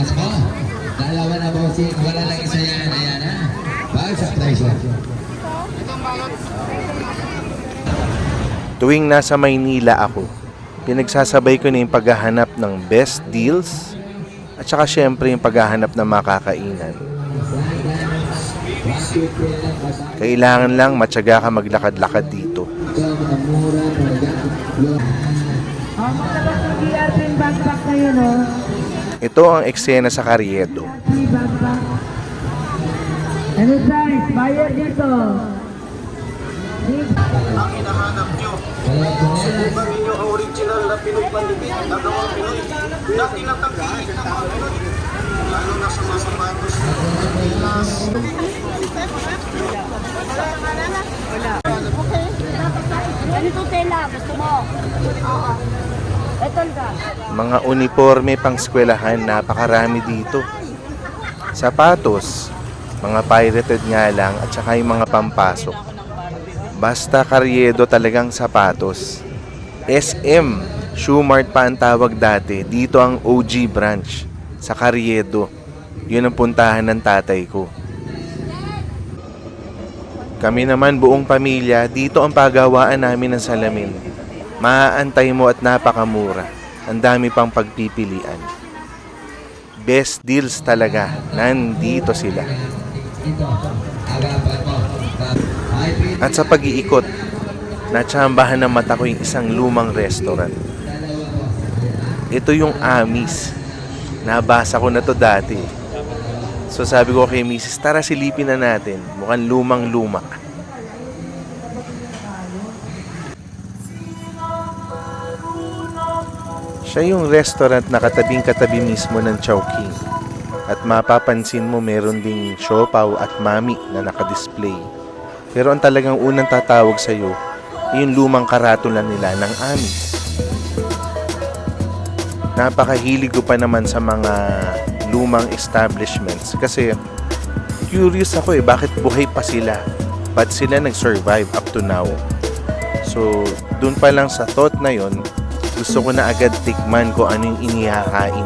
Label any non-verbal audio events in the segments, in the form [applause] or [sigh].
Angas mo. Dalawa na bossing. Wala lang isa yan. Ayan ha. Bag sa pleasure. Tuwing nasa Maynila ako, pinagsasabay ko na yung paghahanap ng best deals at saka syempre yung paghahanap ng makakainan. Kailangan lang matyaga ka maglakad-lakad dito. Oh, maglabas ng DRP yung backpack kayo, no? Ito ang eksena sa Carriedo. Ano size? Buyer dito. Ang hinahanap nyo. Subukan ninyo ang original na Pinoy pandibit na gawang Pinoy na tinatangkilik ng mga Pinoy. Lalo na sa mga sapatos. Pilas. Ganito tela, gusto mo? Oo. Mga uniforme pang eskwelahan, napakarami dito. Sapatos, mga pirated nga lang at saka yung mga pampasok. Basta karyedo talagang sapatos. SM, Shoemart pa ang tawag dati. Dito ang OG branch sa Carriedo. Yun ang puntahan ng tatay ko. Kami naman buong pamilya, dito ang pagawaan namin ng salamin. Maaantay mo at napakamura. Ang dami pang pagpipilian. Best deals talaga. Nandito sila. At sa pag-iikot, natsambahan ng mata ko yung isang lumang restaurant. Ito yung Amis. Nabasa ko na to dati. So sabi ko kay Mrs. tara silipin na natin. Mukhang lumang Siya yung restaurant na katabing katabi mismo ng Chowking. At mapapansin mo meron ding siopaw at mami na nakadisplay. Pero ang talagang unang tatawag sa'yo, yung lumang karatula nila ng amis. Napakahilig ko pa naman sa mga lumang establishments kasi curious ako eh, bakit buhay pa sila? Ba't sila nag-survive up to now? So, dun pa lang sa thought na yon, gusto ko na agad tikman ko ano yung inihakain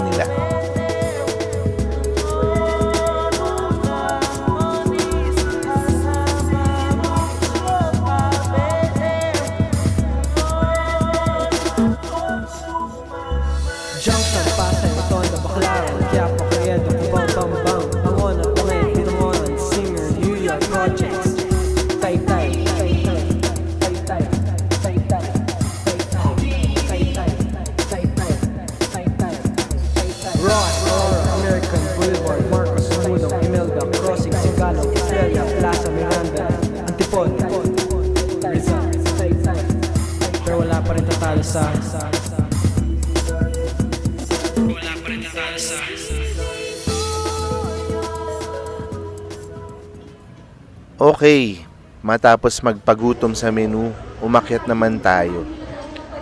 Okay, matapos magpagutom sa menu, umakyat naman tayo.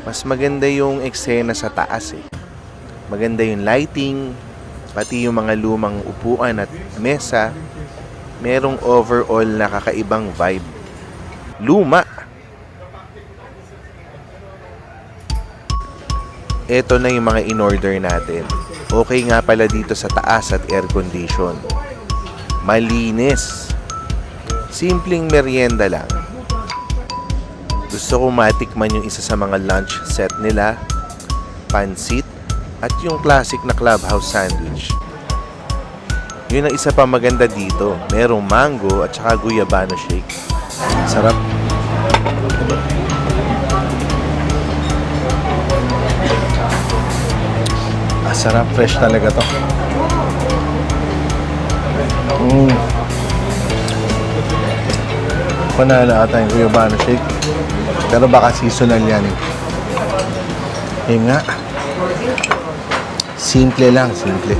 Mas maganda yung eksena sa taas eh. Maganda yung lighting, pati yung mga lumang upuan at mesa. Merong overall na kakaibang vibe. Luma! Ito na yung mga in-order natin. Okay nga pala dito sa taas at air condition. Malinis. Simpleng merienda lang. Gusto ko matikman yung isa sa mga lunch set nila, pansit, at yung classic na clubhouse sandwich. Yun ang isa pa maganda dito. Merong mango at saka guyabano shake. Sarap. Ah, sarap. Fresh talaga to. Mm. Panalo ata yung guyabano shake. Pero baka seasonal yan. Yun nga. Simple lang, simple.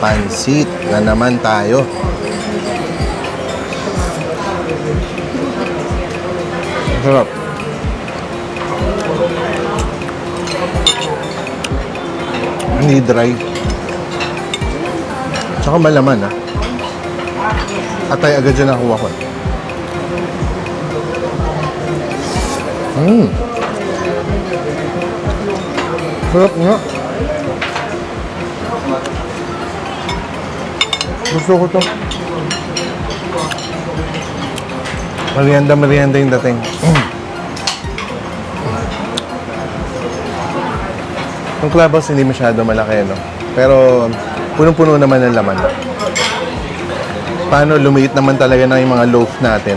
Pansit na naman tayo. Sarap. Hindi dry. Tsaka malaman ah. Atay agad dyan nakuha ko. Mmm. Sarap nga. Gusto ko to. Merienda, merienda yung dating. Yung clubhouse hindi masyado malaki, no? Pero punong-puno naman ng laman. Paano lumiit naman talaga na yung mga loaf natin.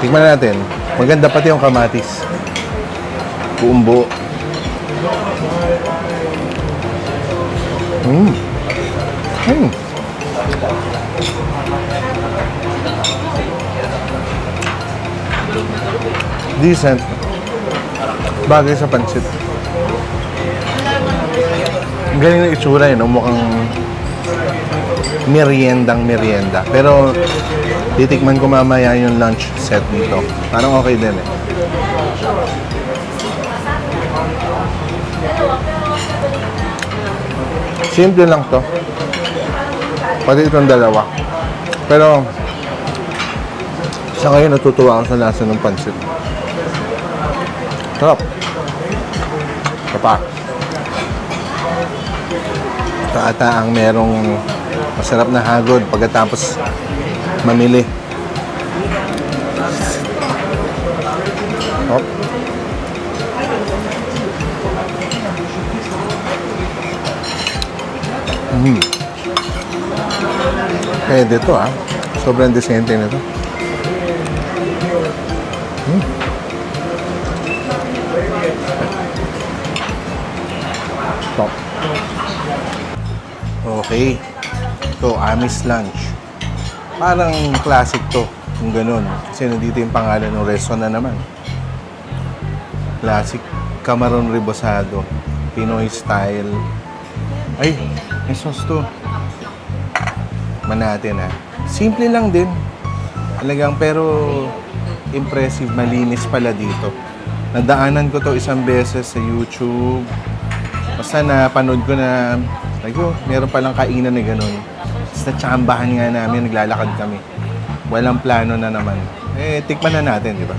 Tingnan natin. Maganda pati yung kamatis. Buong buo. Mm. Mm. Decent. Bagay sa pansit. Galing ng itsura yun, mukhang meriendang merienda. Pero titikman ko mamaya yung lunch set dito. Parang okay din eh. Simple lang to. Pati itong dalawa. Pero sa ngayon natutuwa ako sa lasa ng pansit. Sarap. Kapak. Ito ata ang merong masarap na hagod pagkatapos mamili. Hop. Mm. Pwede to ah. Sobrang decente nito. Mm. Top. Okay. Ito, Amis Lunch. Parang classic to. Yung ganun. Kasi nandito yung pangalan ng restaurant na naman. Classic Camaron Rebosado. Pinoy style. Ay, may sauce to. Man natin ha. Simple lang din. Talagang pero impressive, malinis pala dito. Nadaanan ko to isang beses sa YouTube. Basta napanood ko na, ay ko, meron palang kainan na ganun. Tapos natsambahan nga namin, naglalakad kami. Walang plano na naman. Eh, tikman na natin, di ba?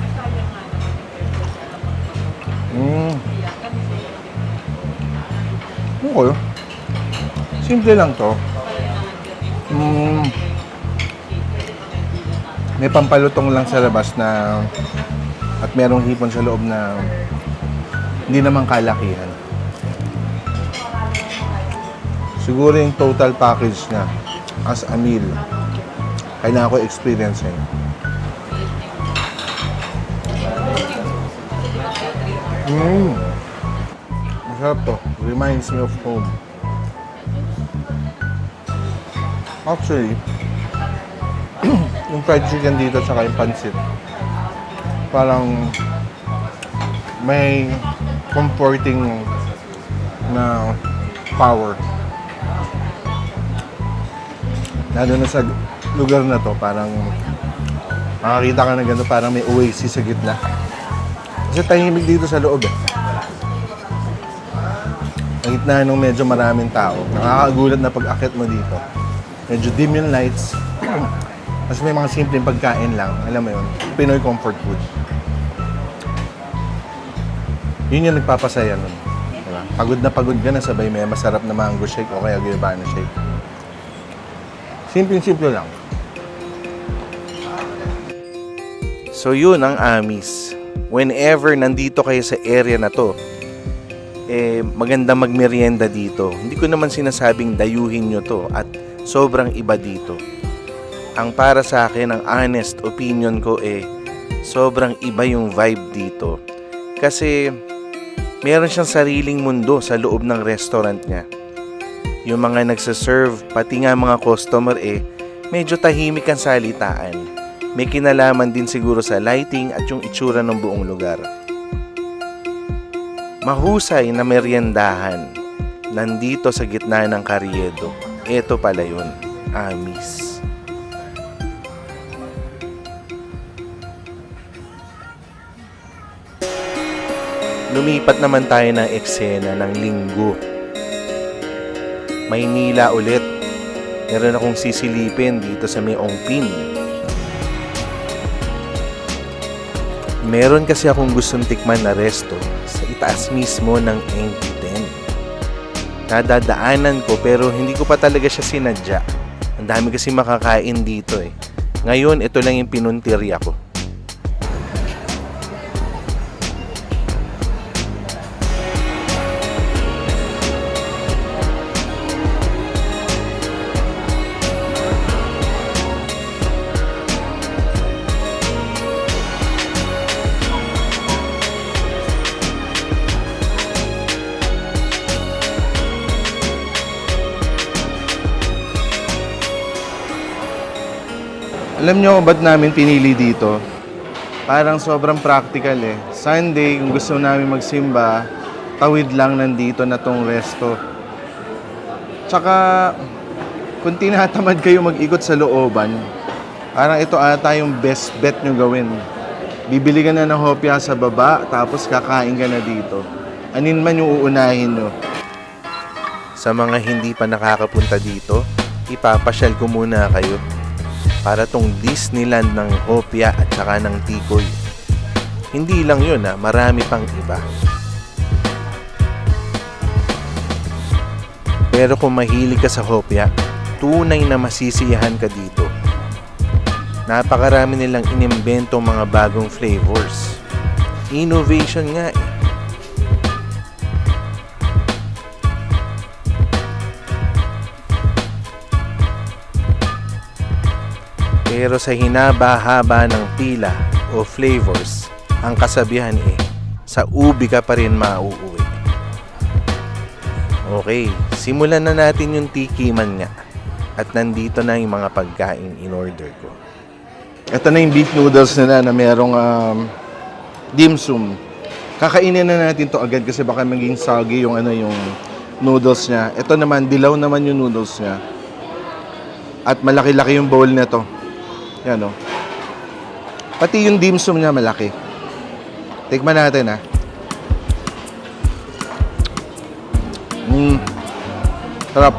Mm. Okay. Simple lang to. Mm. May pampalutong lang sa labas na at merong hipon sa loob na hindi naman kalakihan. Siguro yung total package niya as a meal. Kailangan ko experience yun. Mmm. Masarap to. Reminds me of home. Actually, [clears throat] yung fried chicken dito tsaka yung pancit, parang may comforting na power. Lalo na sa lugar na to, parang makakita ka na gano'n, parang may oasis sa gitna. Kasi tahimik dito sa loob eh. Ang gitna nung medyo maraming tao. Nakakagulat na pag-akit mo dito. Medyo dim yung lights. [clears throat] Mas may mga simpleng pagkain lang. Alam mo yun, Pinoy comfort food. Yun yung nagpapasaya nun. Diba? Pagod na pagod ka na, sabay may masarap na mango shake o kaya guayabana shake. Simple-simple lang. So yun ang amis. Whenever nandito kayo sa area na to, eh, maganda magmerienda dito. Hindi ko naman sinasabing dayuhin nyo to at sobrang iba dito. Ang para sa akin, ang honest opinion ko eh, sobrang iba yung vibe dito. Kasi meron siyang sariling mundo sa loob ng restaurant niya. Yung mga nagsaserve, pati nga mga customer eh, medyo tahimik ang salitaan. May kinalaman din siguro sa lighting at yung itsura ng buong lugar. Mahusay na meriendahan. Nandito sa gitna ng Carriedo. Ito pala yun, Amis. Lumipat naman tayo ng eksena ng linggo. Maynila ulit. Meron akong sisilipin dito sa may Ongpin. Meron kasi akong gustong tikman na resto sa itaas mismo ng NP10. nadadaanan ko pero hindi ko pa talaga siya sinadya. Ang dami kasi makakain dito eh. Ngayon, ito lang yung pinuntirya ko. Alam nyo ba't namin pinili dito? Parang sobrang practical eh. Sunday, kung gusto namin magsimba, tawid lang nandito na tong resto. Tsaka, kung tinatamad kayo mag-ikot sa looban, parang ito ata yung best bet nyo gawin. Bibili ka na ng hopya sa baba, tapos kakain ka na dito. Anin man yung uunahin nyo. Sa mga hindi pa nakakapunta dito, ipapasyal ko muna kayo para tong Disneyland ng Hopia at saka ng Tikoy. Hindi lang yun ha, marami pang iba. Pero kung mahilig ka sa Hopia, tunay na masisiyahan ka dito. Napakarami nilang inimbento mga bagong flavors. Innovation nga eh. Pero sa hinaba-haba ng pila o flavors, ang kasabihan eh, sa ubi ka pa rin mauuwi. Okay, simulan na natin yung tikiman nga. At nandito na yung mga pagkain in order ko. Ito na yung beef noodles nila na merong um, dim sum. Kakainin na natin to agad kasi baka maging soggy yung ano yung noodles niya. Ito naman, dilaw naman yung noodles niya. At malaki-laki yung bowl na to. Yan o. Pati yung dim sum niya malaki. Tikman natin ha. Mm. Sarap.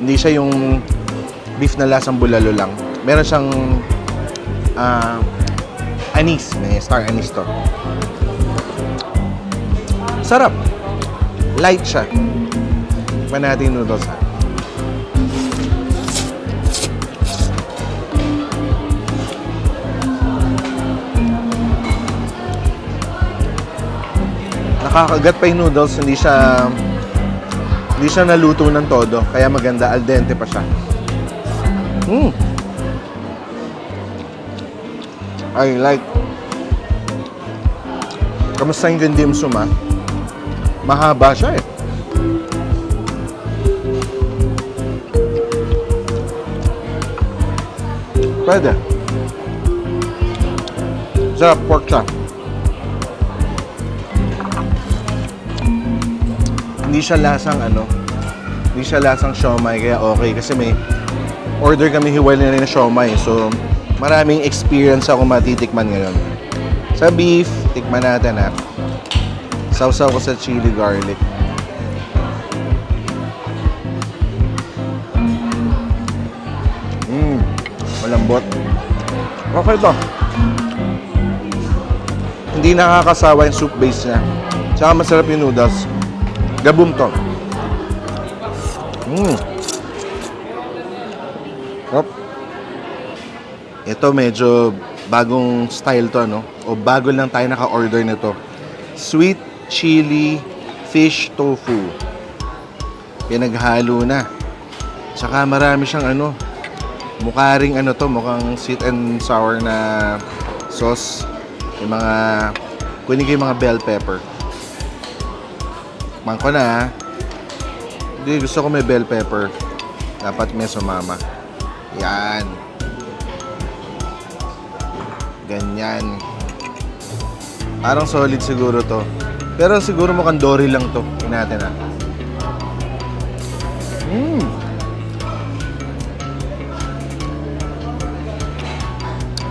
Hindi siya yung beef na lasang bulalo lang. Meron siyang ah, anis. May star anis to. Sarap. Light siya. Tikman natin yung noodles ha. Nakakagat pa yung noodles, hindi siya hindi siya naluto ng todo, kaya maganda, al dente pa siya. Mm. I like. Kamusta yung dim sum ah? Mahaba siya eh. Pwede. Sarap pork chop. Siya lasang ano, hindi siya lasang siomay kaya okay kasi may order kami hiwalay na rin na siomay. So, maraming experience ako matitikman ngayon. Sa beef, tikman natin ha. Sausaw ko sa chili garlic. Mmm, malambot. Okay to. Hindi nakakasawa yung soup base niya. Tsaka masarap yung noodles. Gabum to. Mm. Sarap. Ito medyo bagong style to, no? O bago lang tayo naka-order nito. Sweet chili fish tofu. Pinaghalo na. Tsaka marami siyang ano, mukha ring ano to, mukhang sweet and sour na sauce. Yung mga, kunin ko yung mga bell pepper. Tikman ko na. Hindi, gusto ko may bell pepper. Dapat may sumama. Yan. Ganyan. Parang solid siguro to. Pero siguro mukhang dory lang to. Tingnan natin ha. Mmm.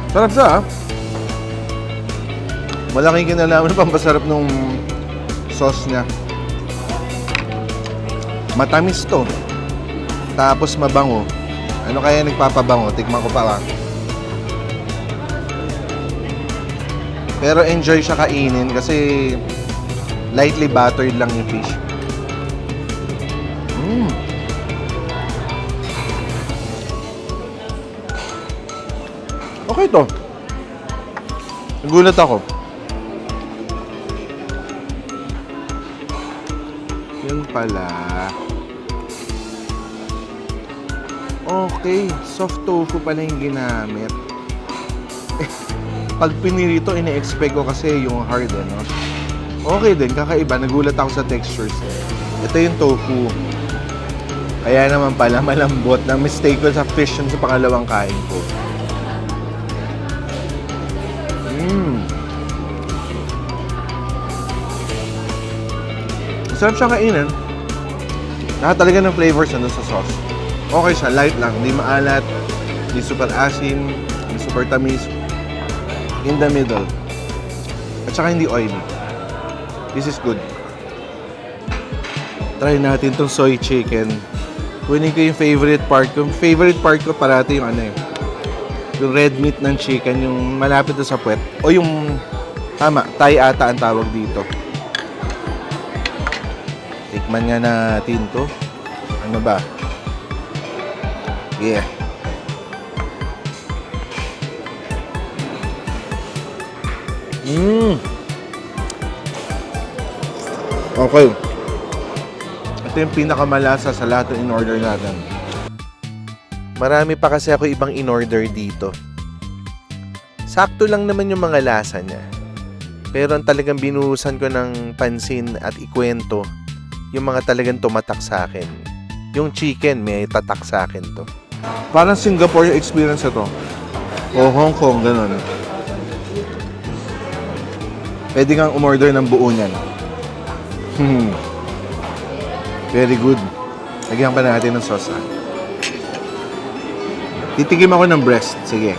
Sarap siya ha. Malaking kinalaman [laughs] pampasarap nung sauce niya. Matamis to. Tapos mabango. Ano kaya nagpapabango? Tikman ko pa lang. Pero enjoy siya kainin kasi lightly buttered lang yung fish. Mm. Okay to. Nagulat ako. Yan pala. Okay, soft tofu pala yung ginamit. Pag pinirito, ine-expect ko kasi yung hard, eh, no? Okay din, kakaiba. Nagulat ako sa textures. Ito yung tofu. Kaya naman pala malambot. Na mistake ko sa fish yun sa pangalawang kain ko. Mmm. Masarap siya kainin. Lahat talaga ng flavors nandun sa sauce. Okay siya, light lang. Hindi maalat, hindi super asin, hindi super tamis. In the middle. At saka hindi oily. This is good. Try natin tong soy chicken. Kunin ko yung favorite part ko. Favorite part ko parati yung ano eh. Yung red meat ng chicken, yung malapit na sa puwet. O yung, tama, Thai ata ang tawag dito. Tikman nga natin to. Ano ba? Yeah. Mmm. Okay. Ito yung pinakamalasa sa lahat ng in-order natin. Marami pa kasi ako ibang in-order dito. Sakto lang naman yung mga lasa niya. Pero ang talagang binuhusan ko ng pansin at ikwento, yung mga talagang tumatak sa akin. Yung chicken, may tatak sa akin to. Parang Singapore experience ito. O Hong Kong, ganun. Pwede kang umorder ng buo niyan. Hmm. Very good. Lagyan pa natin ng sauce. ah. Titikim ako ng breast. Sige.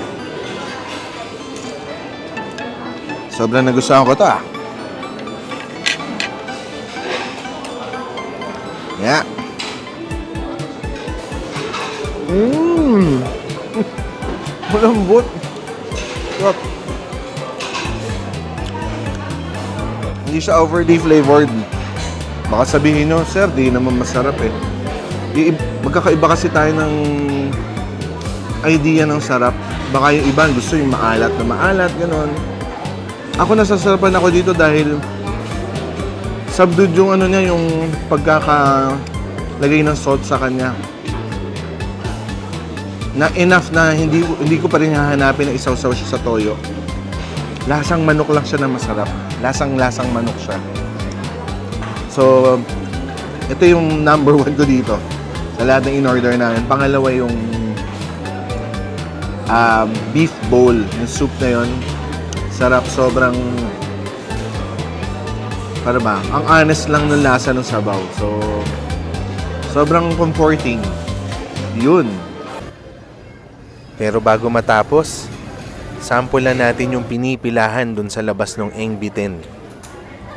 Sobrang nagustuhan ko to ah. Malambot. Sarap. Hindi siya overly flavored. Baka sabihin nyo, sir, di naman masarap eh. Di, magkakaiba kasi tayo ng idea ng sarap. Baka yung iba gusto yung maalat na maalat, ganon. Ako nasasarapan ako dito dahil subdued yung ano niya, yung pagkakalagay ng salt sa kanya. Na enough na hindi hindi ko pa rin hahanapin na isaw-saw siya sa toyo. Lasang manok lang siya na masarap. Lasang-lasang manok siya. So, ito yung number one ko dito. Sa lahat ng in-order namin. Pangalawa yung um, beef bowl. Yung soup na yon Sarap. Sobrang para ba? Ang honest lang ng lasa ng sabaw. So, sobrang comforting. Yun. Pero bago matapos, sample na natin yung pinipilahan dun sa labas ng Engbitin.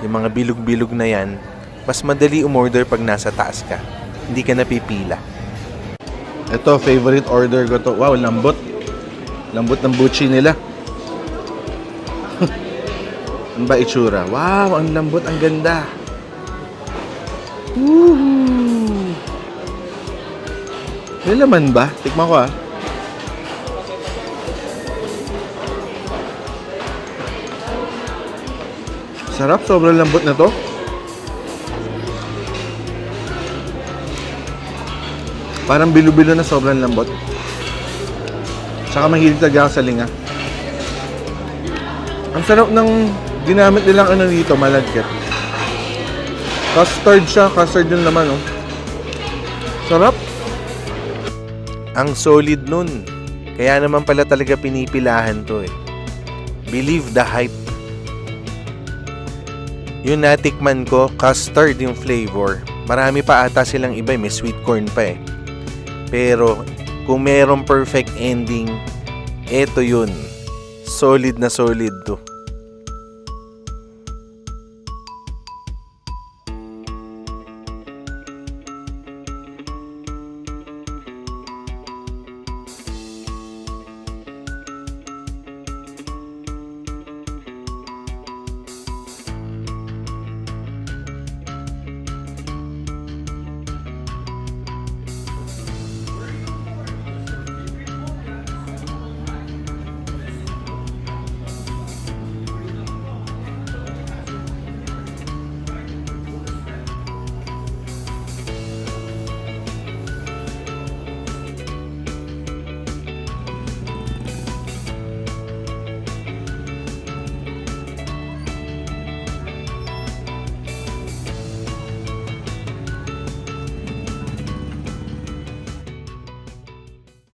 Yung mga bilog-bilog na yan, mas madali umorder pag nasa taas ka. Hindi ka napipila. Ito, favorite order ko to. Wow, lambot. Lambot ng buchi nila. [laughs] ano ba itsura? Wow, ang lambot, ang ganda. Woohoo! May laman ba? Tikman ko ah. Sarap, sobrang lambot na to. Parang bilo-bilo na sobrang lambot. Tsaka mahilig talaga ako sa linga. Ang sarap ng ginamit nilang ano dito, malagkit. Custard siya, custard yung laman, oh. Sarap. Ang solid nun. Kaya naman pala talaga pinipilahan to eh. Believe the hype. Yung natikman ko, custard yung flavor. Marami pa ata silang iba, eh, may sweet corn pa eh. Pero kung merong perfect ending, eto yun. Solid na solid to.